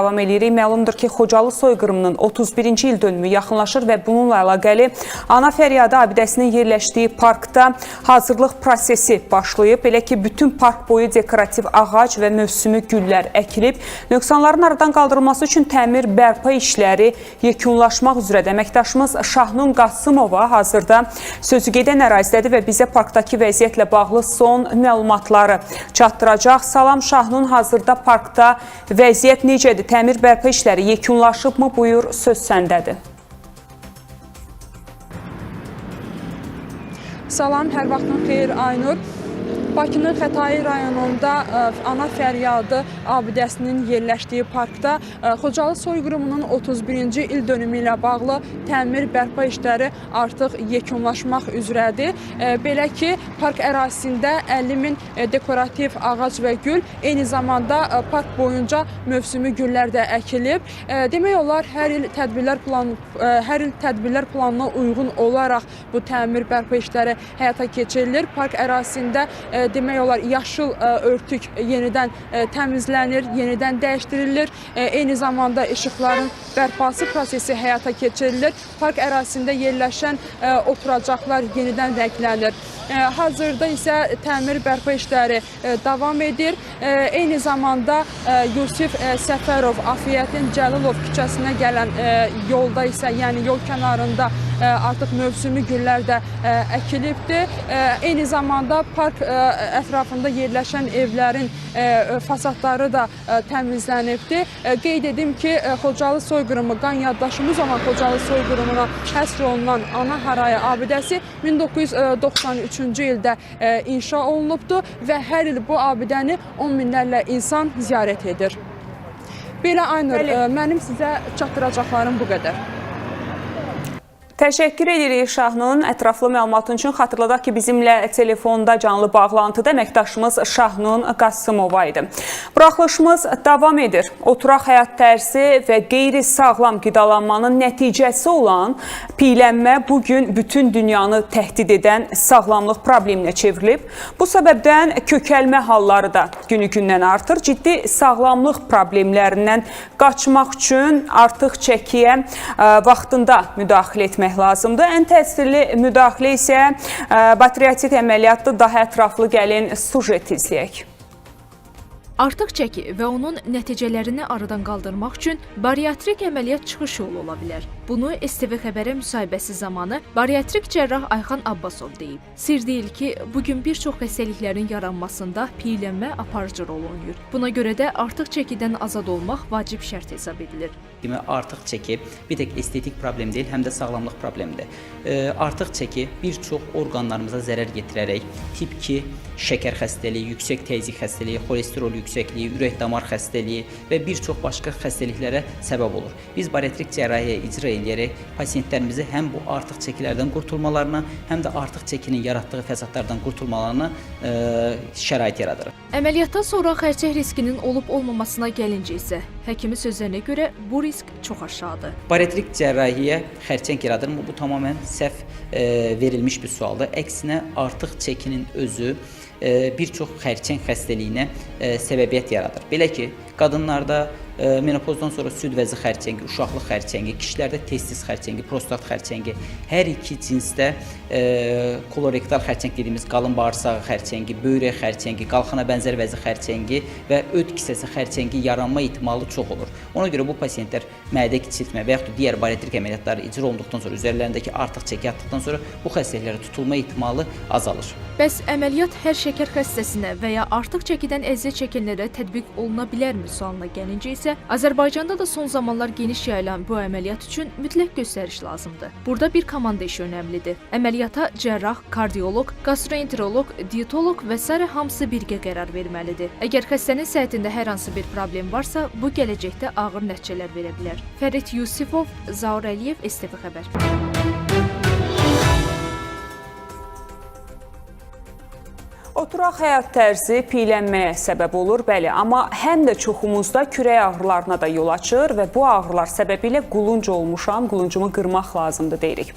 Davam edirik. Məlumdur ki, Xocalı soyqırımının 31-ci il dönümü yaxınlaşır və bununla əlaqəli Ana Fəryadı abidəsinin yerləşdiyi parkda hazırlıq prosesi başlayıb. Belə ki, bütün park boyu dekorativ ağac və mövsümi güllər əkilib. Nöqsanların aradan qaldırılması üçün təmir bərpa işləri yekunlaşmaq üzrədir. Əməkdaşımız Şahnun Qasımova hazırda sözü gedən ərazidədir və bizə parkdakı vəziyyətlə bağlı son məlumatları çatdıracaq. Salam Şahnun, hazırda parkda vəziyyət necədir? Təmir bərpa işləri yekunlaşıbmı? Buyur, söz səndədir. Salam, hər vaxtın xeyir Aynur. Bakının Xətai rayonunda ə, Ana Fəryadı abidəsinin yerləşdiyi parkda ə, Xocalı soyqırımının 31-ci il dönümü ilə bağlı təmir bərpa işləri artıq yekunlaşmaq üzrədir. Ə, Belə ki, park ərazisində 50 min dekorativ ağac və gül, eyni zamanda park boyunca mövsümi güllər də əkilib. Demək olar hər il tədbirlər plan hər il tədbirlər planına uyğun olaraq bu təmir bərpa işləri həyata keçirilir. Park ərazisində demək olar yaşıl ə, örtük yenidən ə, təmizlənir, yenidən dəyişdirilir. Eyni zamanda işıqların bərpası prosesi həyata keçirilir. Park ərazisində yerləşən oturacaqlar yenidən rənglənir. Hazırda isə təmir bərpa işləri davam edir. Eyni zamanda Yusif Səfərov Afiyyətin Cəlilov küçəsinə gələn yolda isə, yəni yol kənarında artıq mövsümi güllər də əkilibdir. Eyni zamanda park ə, ətrafında yerləşən evlərin ə, fasadları da ə, təmizlənibdir. Qeyd edim ki, Xocalı soyqırımı qan yaddaşımız olan Xocalı soyqırımına həsr olunan Ana Haraya abidəsi 1993-cü ildə inşa olunubdur və hər il bu abidəni 10 minlərlə insan ziyarət edir. Belə Aynur, Bəli. mənim sizə çatdıracaqlarım bu qədər. Təşəkkür edirik Şahnun ətraflı məlumatın üçün. Xatırladaq ki, bizimlə telefonda canlı bağlantıda əməkdaşımız Şahnun Qasımova idi. Buraxılışımız davam edir. Oturaq həyat tərzi və qeyri-sağlam qidalanmanın nəticəsi olan piylənmə bu gün bütün dünyanı təhdid edən sağlamlıq probleminə çevrilib. Bu səbəbdən kökəlmə halları da günü-gündən artır. Ciddi sağlamlıq problemlərindən qaçmaq üçün artıq çəkiyə ə, vaxtında müdaxilə etmək lazımdır. Ən təsirli müdaxilə isə patriotik əməliyyatda daha ətraflı gəlin sujet izləyək. Artıq çəki və onun nəticələrini aradan qaldırmaq üçün bariatrik əməliyyat çıxış yolu ola bilər. Bunu STV xəbərə müsahibəsi zamanı bariatrik cərrah Ayxan Abbasov deyib. Sir deyil ki, bu gün bir çox xəstəliklərin yaranmasında piylənmə aparıcı rol oynayır. Buna görə də artıq çəkidən azad olmaq vacib şərt hesab edilir. Demək artıq çəki bir tək estetik problem deyil, həm də sağlamlıq problemidir. E, artıq çəki bir çox orqanlarımıza zərər yetirərək tip 2 şəkər xəstəliyi, yüksək təzyiq xəstəliyi, xolesterol yüksəkliyi, ürək-damar xəstəliyi və bir çox başqa xəstəliklərə səbəb olur. Biz bariatrik cərrahiyyə icra edərək pasientlərimizi həm bu artıq çəkilərdən qurtulmalarına, həm də artıq çəkinin yaratdığı fəsadlardan qurtulmalarına e, şərait yaradırıq. Əməliyyatdan sonra xərçəng riskinin olub-olmamasına gəlincə isə həkimin sözlərinə görə bu risk çox aşağıdır. Bariatrik cərrahiyyə xərçəng yaradırmı? Bu tamamilə səhv e, verilmiş bir sualdır. Əksinə artıq çəkinin özü e, bir çox xərçəng xəstəliyinə e, səbəbiyyət yaradır. Belə ki, qadınlarda menopozdan sonra süd vəzi xərçəngi, uşaqlıq xərçəngi, kişilərdə testis xərçəngi, prostat xərçəngi, hər iki cinsdə e, kolorektal xərçəng dediyimiz qalın bağırsağı xərçəngi, böyrək xərçəngi, qalxana bənzər vəzi xərçəngi və öd kisəsi xərçəngi yaranma ehtimalı çox olur. Ona görə bu pasientlər mədə kiçiltmə və yaxud da digər bariatrik əməliyyatları icra olunduqdan sonra üzərlərindəki artıq çəki atdıqdan sonra bu xəstəliklərə tutulma ehtimalı azalır. Bəs əməliyyat hər şəkər xəstəsinə və ya artıq çəkidən əziyyət çəkənlərə tətbiq oluna bilərmi sualına gəlincə isə Azərbaycanda da son zamanlar geniş yayılan bu əməliyyat üçün mütləq göstəriş lazımdır. Burada bir komanda işi önəmlidir. Əməliyyata cərrah, kardioloq, gastroenteroloq, dietoloq və s. hamısı birgə qərar verməlidir. Əgər xəstənin səhhətində hər hansı bir problem varsa, bu gələcəkdə ağır nəticələr verə bilər. Fərid Yusifov, Zaur Əliyev, STV xəbər. Oturaq həyat tərzi piylənməyə səbəb olur, bəli, amma həm də çoxumuzda kürək ağrılarına da yol açır və bu ağrılar səbəbilə qulunc olmuşam, quluncumu qırmaq lazımdır deyirik.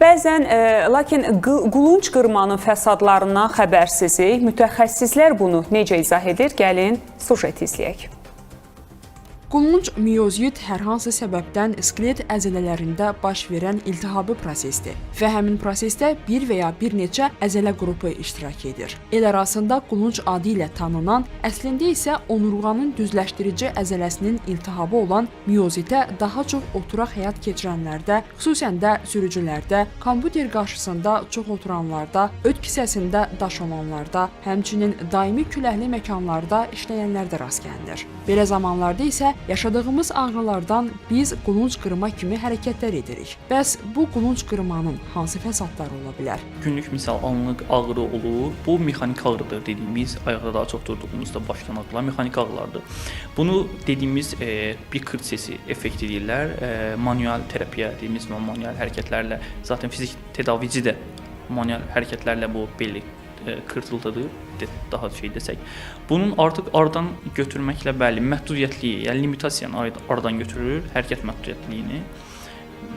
Bəzən, e, lakin qulunc qırmanın fəsadlarından xəbərsizik. Mütəxəssislər bunu necə izah edir? Gəlin sujet izləyək. Qulunc miozit hər hansı səbəbdən skelet əzələlərində baş verən iltihabi prosesdir və həmin prosesdə bir və ya bir neçə əzələ qrupu iştirak edir. El arasında qulunc adı ilə tanınan, əslində isə onurğanın düzləşdirici əzələsinin iltihabı olan miozitə daha çox oturaq həyat keçirənlərdə, xüsusən də sürücülərdə, kompüter qarşısında çox oturanlarda, öd kisəsində daş olanlarda, həmçinin daimi küləkli məkanlarda işləyənlərdə rast gəlinir. Belə zamanlarda isə yaşadığımız ağrılardan biz qulunc qırma kimi hərəkətlər edirik. Bəs bu qulunc qırmanın hansı fəsadları ola bilər? Günlük misal anlıq ağrı olur. Bu mexanik ağrıdır dediyimiz, ayaqda daha çox durduğumuzda başlayan ağrılar mexanik ağrılardır. Bunu dediyimiz e, bir kırt sesi effekt edirlər. E, manual terapiya dediyimiz manual hərəkətlərlə, zaten fizik tedavici də manual hərəkətlərlə bu belli e, kırtıldadır de- daha şey desək. Bunun artıq aradan götürməklə bəli, məhdudiyyətliyi, yəni limitasiyanı ar- aradan götürür, hərəkət məhdudiyyətliyini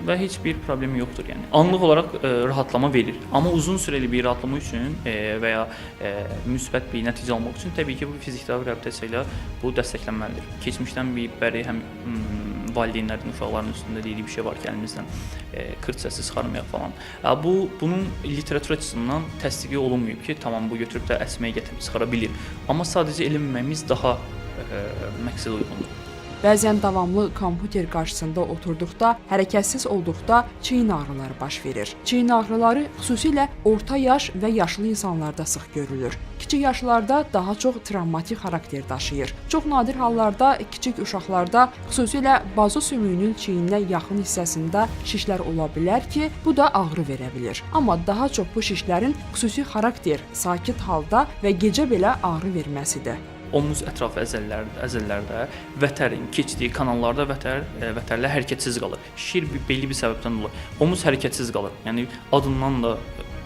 və heç bir problemi yoxdur. Yəni anlıq olaraq e, rahatlama verir. Amma uzun sürəli bir rahatlama üçün e, və ya e, müsbət bir nəticə almaq üçün təbii ki, bu fizik tədavi reabilitasiya ilə bu dəstəklənməlidir. Keçmişdən bir bəri həm mm, valideynlərin uşaqların üstündə dediyi bir şey var ki, əlimizdən e, kırt səsi çıxarmayaq falan. E, bu bunun literatur açısından təsdiqi olunmayıb ki, tamam bu götürüb də əsməyə gətirib çıxara bilir. Amma sadəcə eləməməyimiz daha e, məqsədə uyğundur. Bəzən davamlı kompüter qarşısında oturduqda, hərəkətsiz olduqda çiyin ağrıları baş verir. Çiyin ağrıları xüsusilə orta yaş və yaşlı insanlarda sıx görülür. Kiçik yaşlarda daha çox travmatik xarakter daşıyır. Çox nadir hallarda kiçik uşaqlarda, xüsusilə bazo sümüyünün çiyinə yaxın hissəsində şişlər ola bilər ki, bu da ağrı verə bilər. Amma daha çox bu şişlərin xüsusi xarakter, sakit halda və gecə belə ağrı verməsidir. Omuz ətrafı əzələlər, əzələlərdə vətərin keçdiyi kanallarda vətər e, vətərlə hərəkətsiz qalır. Şir bir belli bir səbəbdən dolayı omuz hərəkətsiz qalır. Yəni adından da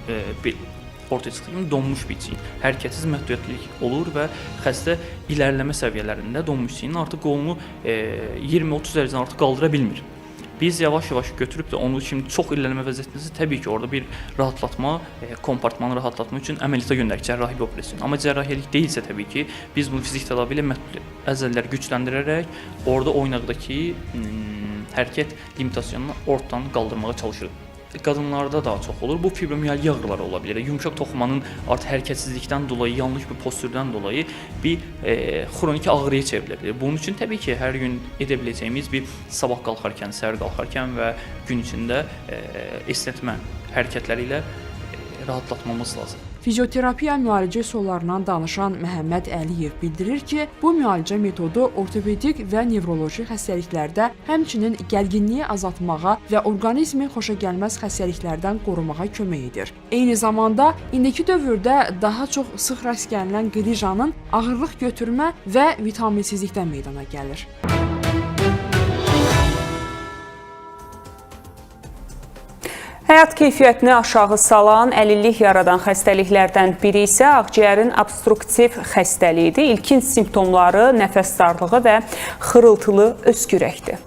e, bir ortaya çıxdığı kimi donmuş bir çiyin. Hərəkətsiz məhdudiyyətlilik olur və xəstə irəliləmə səviyyələrində donmuş çiyinin artıq qolunu e, 20-30 dərəcədən artıq qaldıra bilmir. Biz yavaş-yavaş götürüb də onu şimdi çox irəliləmə vəziyyətindəsə təbii ki, orada bir rahatlatma, e, kompartmanı rahatlatma üçün əməliyyata göndərik, cərrahi bir operasiyon. Amma cərrahilik deyilsə təbii ki, biz bunu fizik tədavi ilə əzələləri gücləndirərək orada oynaqdakı hmm, hərəkət limitasyonunu ortadan qaldırmağa çalışırıq. Qadınlarda daha çox olur. Bu fibromiyalgiya ağrıları ola bilər. Yumşaq toxumanın artıq hərəkətsizlikdən dolayı, yanlış bir postürdən dolayı bir e, xroniki ağrıya çevrilə bilər. Bunun üçün təbii ki, hər gün edə biləcəyimiz bir sabah qalxarkən, səhər qalxarkən və gün içində e, esnətmə hərəkətləri ilə e, rahatlatmamız lazımdır. Fizioterapiya müalicə üsullarından danışan Məhəmməd Əliyev bildirir ki, bu müalicə metodu ortopedik və nevroloji xəstəliklərdə, həmçinin gərginliyi azaltmağa və orqanizmi xoşagəlməz xəstəliklərdən qorumağa kömək edir. Eyni zamanda indiki dövrdə daha çox sıx rast gəlinən qrijanın ağırlıq götürmə və vitaminsizlikdən meydana gəlir. Həyat keyfiyyətini aşağı salan, əlillik yaradan xəstəliklərdən biri isə ağciyərin obstruktiv xəstəliyidir. İlkin simptomları nəfəs darlığı və xırıltılı öskürəkdir.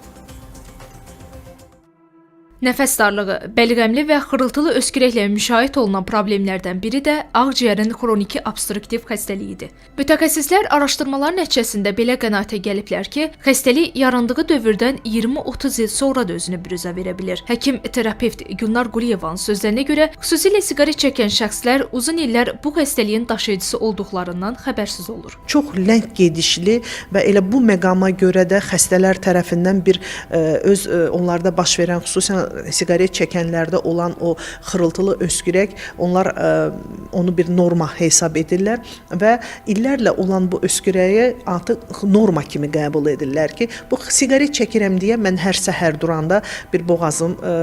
Nəfəs darlığı, bəlğəmli və xırıltılı öskürəklə müşahidə olunan problemlərdən biri də ağciyərin xroniki obstruktiv xəstəliyidir. Mütəxəssislər araşdırmalar nəticəsində belə qənaətə gəliblər ki, xəstəlik yarandığı dövrdən 20-30 il sonra da özünü büruzə verə bilər. Həkim terapevt Gülnar Quliyevanın sözlərinə görə, xüsusilə siqaret çəkən şəxslər uzun illər bu xəstəliyin daşıyıcısı olduqlarından xəbərsiz olur. çox ləng gedişli və elə bu məqama görə də xəstələr tərəfindən bir ə, öz ə, onlarda baş verən xüsusən siqaret çəkənlərdə olan o xırıltılı öskürək onlar ə, onu bir norma hesab edirlər və illərlə olan bu öskürəyi artıq norma kimi qəbul edirlər ki, bu siqaret çəkirəm deyə mən hər səhər duranda bir boğazım ə,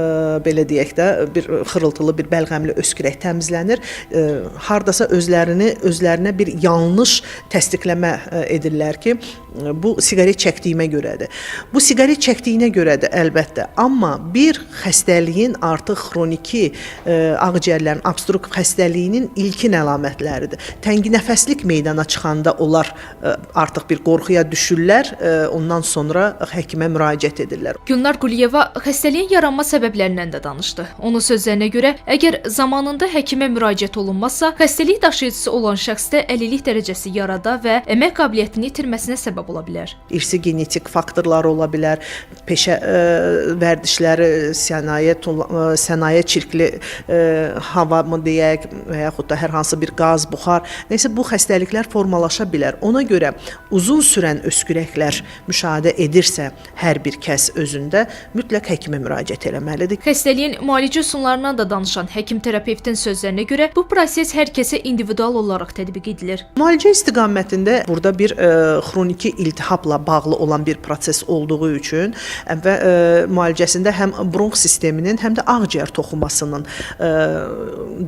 belə deyək də bir xırıltılı bir bəlğəmli öskürək təmizlənir. Ə, hardasa özlərini özlərinə bir yanlış təsdiqləmə edirlər ki, bu siqaret çəkdiyimə görədir. Bu siqaret çəkdiyinə görədir əlbəttə, amma bir xəstəliyin artıq xroniki e, ağciyərlərin obstruk xəstəliyinin ilkin əlamətləridir. Tənginəfəslik meydana çıxanda onlar e, artıq bir qorxuya düşürlər, e, ondan sonra həkimə müraciət edirlər. Gülnar Quliyeva xəstəliyin yaranma səbəblərindən də danışdı. Onun sözlərinə görə, əgər zamanında həkimə müraciət olunmazsa, xəstəlik daşıyıcısı olan şəxsdə əlillik dərəcəsi yarada və əmək qabiliyyətini itirməsinə səbəb ola bilər. irsi genetik faktorlar ola bilər, peşə ə, vərdişləri, sənaye sənaye çirkli ə, hava mı deyək və yaxud da hər hansı bir qaz, buxar, nəsə bu xəstəliklər formalaşa bilər. Ona görə uzun sürən öskürəklər müşahidə edirsə hər bir kəs özündə mütləq həkimə müraciət etməlidir. Xəstəliyin müalicə üsullarından da danışan həkim terapevtin sözlərinə görə, bu proses hər kəsə individual olaraq tətbiq edilir. Müalicə istiqamətində burada bir ə, xroniki iltihabla bağlı olan bir proses olduğu üçün və ə, müalicəsində həm bronx sisteminin, həm də ağciyər toxumasının ə,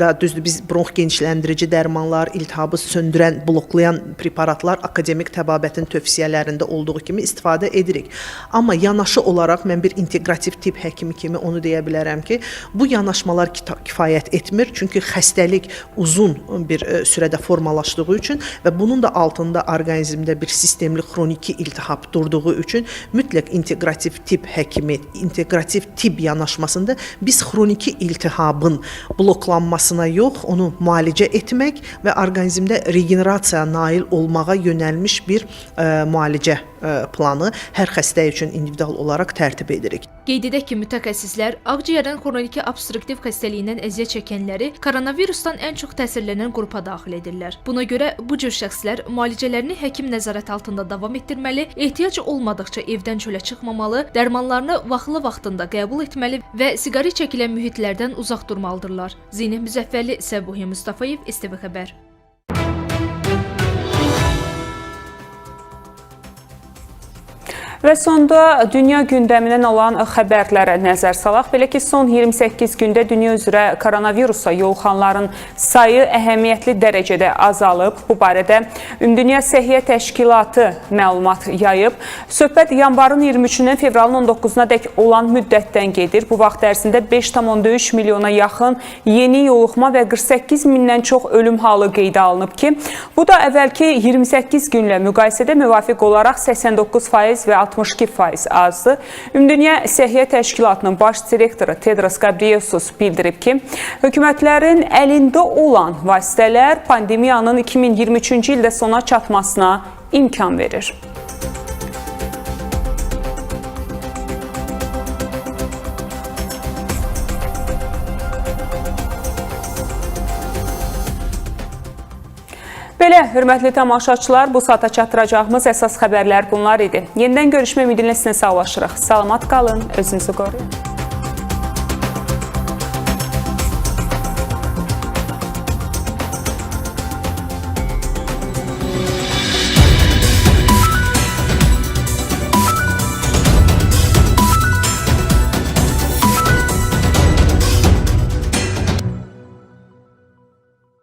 da düzdür biz bronx genişləndirici dərmanlar, iltihabı söndürən, bloklayan preparatlar akademik təbabətin tövsiyələrində olduğu kimi istifadə edirik. Amma yanaşı olaraq mən bir inteqrativ tip həkimi kimi onu deyə bilərəm ki, bu yanaşmalar kifayət etmir, çünki xəstəlik uzun bir ə, sürədə formalaşdığı üçün və bunun da altında orqanizmdə bir sistemli xroniki iltihab durduğu üçün mütləq inteqrativ tip həkimi, inteqrativ tip yanaşmasında biz xroniki iltihabın bloklanmasına yox, onu müalicə etmək və orqanizmdə regenerasiyaya nail olmağa yönəlmiş bir ə, müalicə ə, planı hər xəstə üçün individual olaraq tərtib edirik. Qeyd edək ki, mütəxəssislər ağciyərin xroniki obstruktiv xəstəliyindən əziyyət çəkənləri koronavirusdan ən çox təsirlənən qrupa daxil edirlər. Buna görə bu cür şəxslər müalicələrini həkim nəzarəti altında davam etdirməli, ehtiyac olmadıqca evdən çölə çıxmamalı, dərmanlarını vaxtlı vaxtında qəbul etməli və siqaret çəkilən mühitlərdən uzaq durmalıdırlar. Zeynəb Müzəffərli, Səbuhi Mustafayev, STV xəbər. Və sonda dünya gündəmindən olan xəbərlərə nəzər salaq. Belə ki, son 28 gündə dünya üzrə koronavirusa yoluxanların sayı əhəmiyyətli dərəcədə azalıb. Bu barədə Ümumdünya Səhiyyə Təşkilatı məlumat yayıb. Söhbət yanvarın 23-dən fevralın 19-na dək olan müddətdən gedir. Bu vaxt ərzində 5,3 milyona yaxın yeni yoluxma və 48 mindən çox ölüm halı qeydə alınıb ki, bu da əvvəlki 28 günlə müqayisədə müvafiq olaraq 89% və 62% azdır. Ümumdünya Səhiyyə Təşkilatının baş direktoru Tedros Ghebreyesus bildirib ki, hökumətlərin əlində olan vasitələr pandemiyanın 2023-cü ildə sona çatmasına imkan verir. Belə, hörmətli tamaşaçılar, bu saata çatdıracağımız əsas xəbərlər bunlar idi. Yenidən görüşmə ümidi ilə sizinlə sağlaşırıq. Salamat qalın, özünüzü qoruyun.